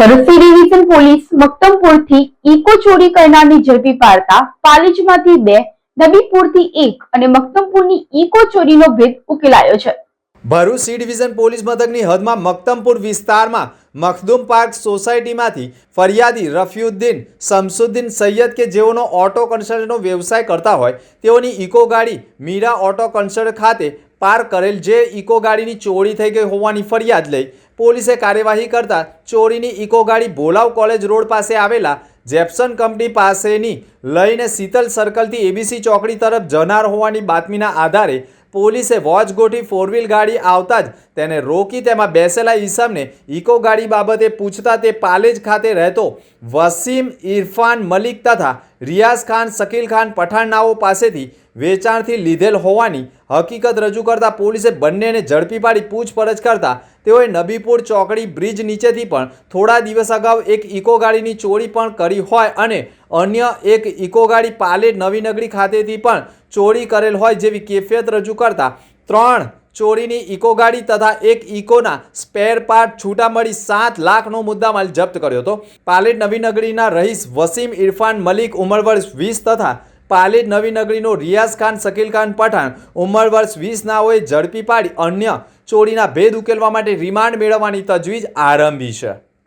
Bharuch division police મક્તમપુરથી Eeco ચોરી કરનારને ઝડપી પાડતા પાલેજમાંથી બે, નબીપુરથી એક અને મક્તમપુરની ઇકો ચોરીનો ભેદ ઉકેલાયો છે. ભરૂચ સી ડિવિઝન પોલીસ મથકની હદમાં મક્તમપુર વિસ્તારમાં મખદુમ પાર્ક સોસાયટીમાંથી ફરિયાદી રફીઉદ્દીન શમસુદ્દીન સૈયદ કે જેઓનો ઓટો કન્સલ્ટનો વ્યવસાય કરતા હોય, તેઓની ઇકો ગાડી મીરા ઓટો કન્સલ્ટ ખાતે પાર્ક કરેલ, જે ઇકો ગાડીની ચોરી થઈ ગઈ હોવાની ફરિયાદ લઈ પોલીસે કાર્યવાહી કરતા ચોરીની ઇકો ગાડી ભોલાવ કોલેજ રોડ પાસે આવેલા જેપ્સન કંપની પાસેની લઈને શીતલ સર્કલથી એબીસી ચોકડી તરફ જનાર હોવાની બાતમીના આધારે પોલીસે વોચ ગોઠી ફોર વ્હીલ ગાડી આવતા જ તેને રોકી તેમાં બેસેલા ઈસમને ઇકો ગાડી બાબતે પૂછતા તે પાલેજ ખાતે રહેતો વસીમ ઇરફાન મલિક તથા રિયાઝ ખાન, શકીલ ખાન, પઠાણનાઓ પાસેથી વેચાણથી લીધેલ હોવાની હકીકત રજૂ કરતા પોલીસે બંનેને ઝડપી પાડી પૂછપરછ કરતા તેઓએ નબીપુર ચોકડી બ્રિજ નીચેથી પણ થોડા દિવસ અગાઉ એક ઇકો ગાડીની ચોરી પણ કરી હોય અને અન્ય એક ઇકો ગાડી પાલેટ નવીનગરી ખાતેથી પણ ચોરી કરેલ હોય જેવી કેફિયત રજૂ કરતા ત્રણ ચોરીની ઇકો ગાડી તથા એક ઇકોના સ્પેર પાર્ટ છૂટા મળી સાત લાખનો મુદ્દામાલ જપ્ત કર્યો હતો. પાલેટ નવીનગરીના રહીશ વસીમ ઇરફાન મલિક ઉંમર વર્ષ વીસ તથા પાલેટ નવીનગરીનો રિયાઝ ખાન શકીલ ખાન પઠાણ ઉંમર વર્ષ વીસનાઓએ ઝડપી પાડી અન્ય ચોરીના ભેદ ઉકેલવા માટે રિમાન્ડ મેળવવાની તજવીજ આરંભી છે.